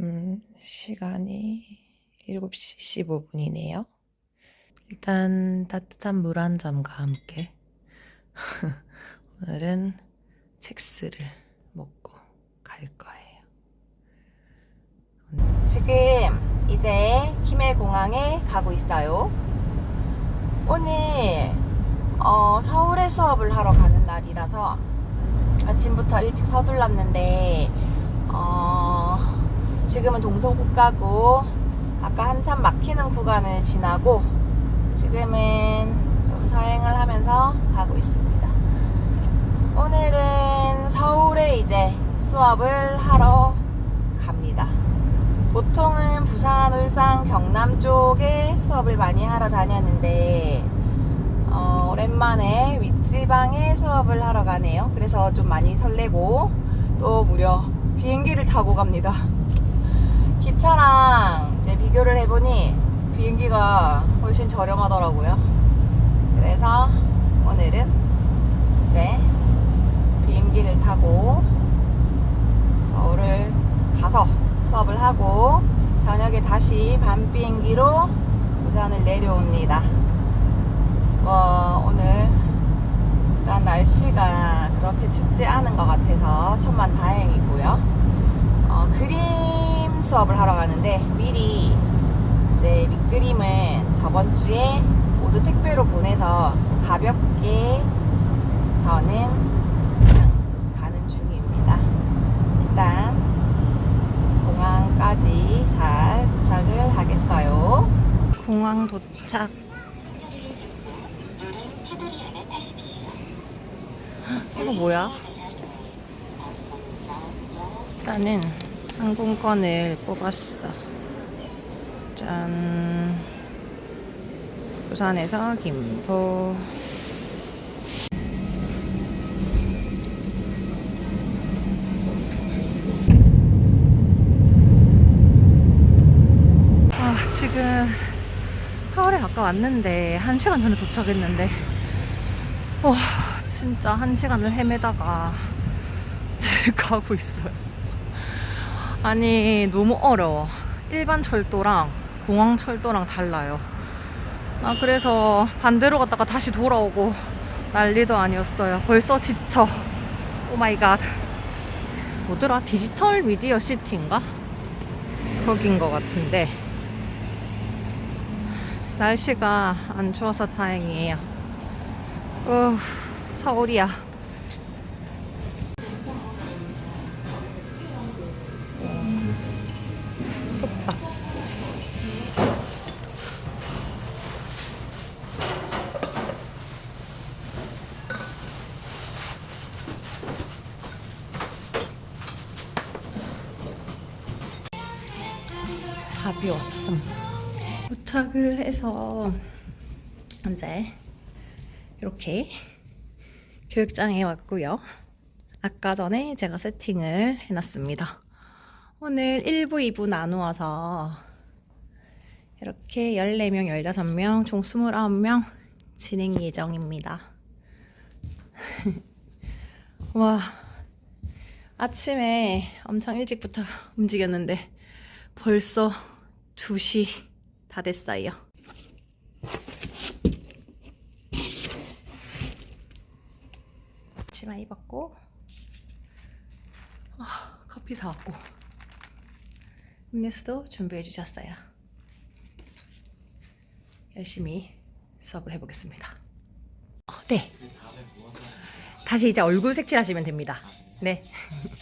음, 시간이 7시 15분이네요. 일단 따뜻한 물 한 잔과 함께 오늘은 첵스를 먹고 갈 거예요. 지금 이제 김해공항에 가고 있어요. 오늘 어, 서울에 수업을 하러 가는 날이라서 아침부터 일찍 서둘렀는데 어, 지금은 동서국 가고 아까 한참 막히는 구간을 지나고 지금은 좀 서행을 하면서 가고 있습니다. 오늘은 서울에 이제 수업을 하러 갑니다. 보통은 부산, 울산, 경남 쪽에 수업을 많이 하러 다녔는데 어, 오랜만에 윗지방에 수업을 하러 가네요. 그래서 좀 많이 설레고 또 무려 비행기를 타고 갑니다. 기차랑 이제 비교를 해보니 비행기가 훨씬 저렴하더라고요. 그래서 오늘은 이제 비행기를 타고 서울을 가서 수업을 하고 저녁에 다시 밤 비행기로 부산을 내려옵니다. 뭐 오늘 일단 날씨가 그렇게 춥지 않은 것 같아서 천만 다행이고요. 수업을 하러 가는데 미리 이제 밑그림은 저번 주에 모두 택배로 보내서 좀 가볍게 저는 가는 중입니다. 일단 공항까지 잘 도착을 하겠어요. 공항 도착. 이거 뭐야? 일단은 항공권을 뽑았어. 짠. 부산에서 김포. 아, 지금 서울에 가까 왔는데 한 시간 전에 도착했는데 와 진짜 한 시간을 헤매다가 지금 가고 있어요. 아니 너무 어려워. 일반 철도랑 공항 철도랑 달라요. 아 그래서 반대로 갔다가 다시 돌아오고 난리도 아니었어요. 벌써 지쳐. 오 마이 갓. 뭐더라? 디지털 미디어 시티인가? 거긴 것 같은데 날씨가 안 추워서 다행이에요. 어, 서울이야. 솥밥. 답이 없음. 도착을 해서 이제 이렇게 교육장에 왔고요. 아까 전에 제가 세팅을 해놨습니다. 오늘 1부, 2부 나누어서 이렇게 14명, 15명, 총 29명 진행 예정입니다. 와, 아침에 엄청 일찍부터 움직였는데 벌써 2시 다 됐어요. 치마 입었고 아, 커피 사왔고 음료수도 준비해 주셨어요. 열심히 수업을 해보겠습니다. 어, 네. 다시 이제 얼굴 색칠하시면 됩니다. 네.